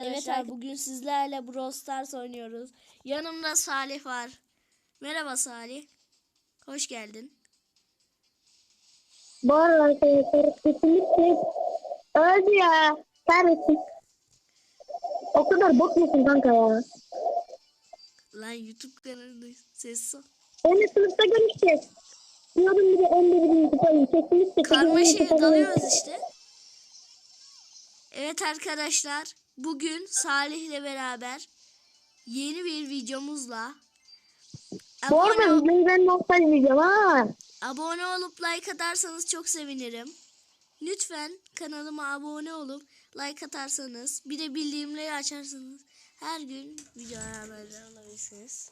Evet abi bugün sizlerle Brawl Stars oynuyoruz. Yanımda Salih var. Merhaba Salih. Hoş geldin. Bu arada arkadaşlar kesinlikle öldü ya. Kahretsin. O kadar bok musun kanka ya? Lan YouTube kanalında ses ol. Seninle sınıfta görüşeceğiz. Diyordum bir de 11 bin kupayı. Kesinlikle. Karmaşaya dalıyoruz işte. Evet arkadaşlar. Bugün Salih ile beraber yeni bir videomuzla abone, ol- ben izleyeceğim ha? abone olup like atarsanız çok sevinirim. Lütfen kanalıma abone olup like atarsanız bir de bildirimleri açarsanız her gün videolar haberdar olabilirsiniz.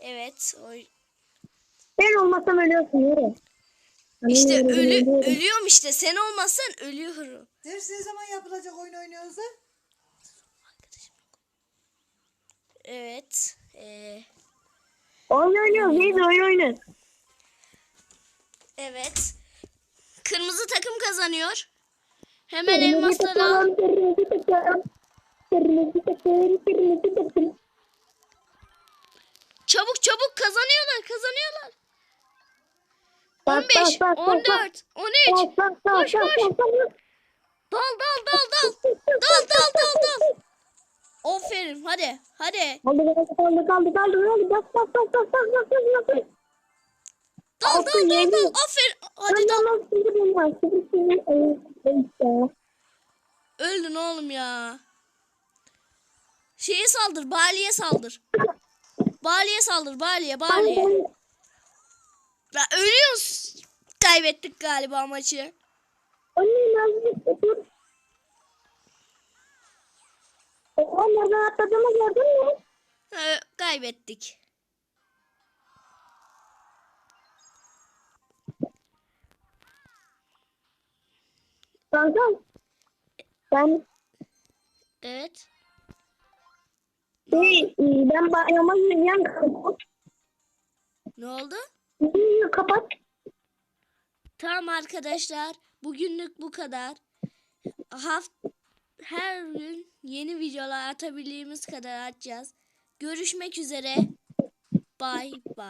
Evet. O, Ben olmasam ölüyorsun yürü. işte ölü, ölüyorum işte. Sen olmazsan ölüyorum. Ders ne zaman yapılacak oyun oynuyoruz da? Evet. Ee, oyun oynuyoruz. Neydi oyun oynuyoruz. Evet. Kırmızı takım kazanıyor. Hemen elmasları al. Çabuk çabuk kazanıyorlar kazanıyorlar. 15, 14, 13. Koş koş. Aferin hadi hadi. Kaldı kaldı kaldı kaldı kaldı. Bas bas bas bas bas bas bas bas. Dal dal dal dal. Aferin. Hadi dal. Öldün oğlum ya. Şeye saldır. Bali'ye saldır. Bali'ye saldır. Bali'ye Bali'ye. Ya ölüyoruz. Kaybettik galiba maçı. Anne Nereden atladığımı gördün mü? Ee, kaybettik. Kanka. Ben Evet. şey, ben bayrama yürüyen kanka. Ne oldu? Kapat. Tamam arkadaşlar. Bugünlük bu kadar. Haft her gün yeni videolar atabildiğimiz kadar atacağız. Görüşmek üzere. Bye bye.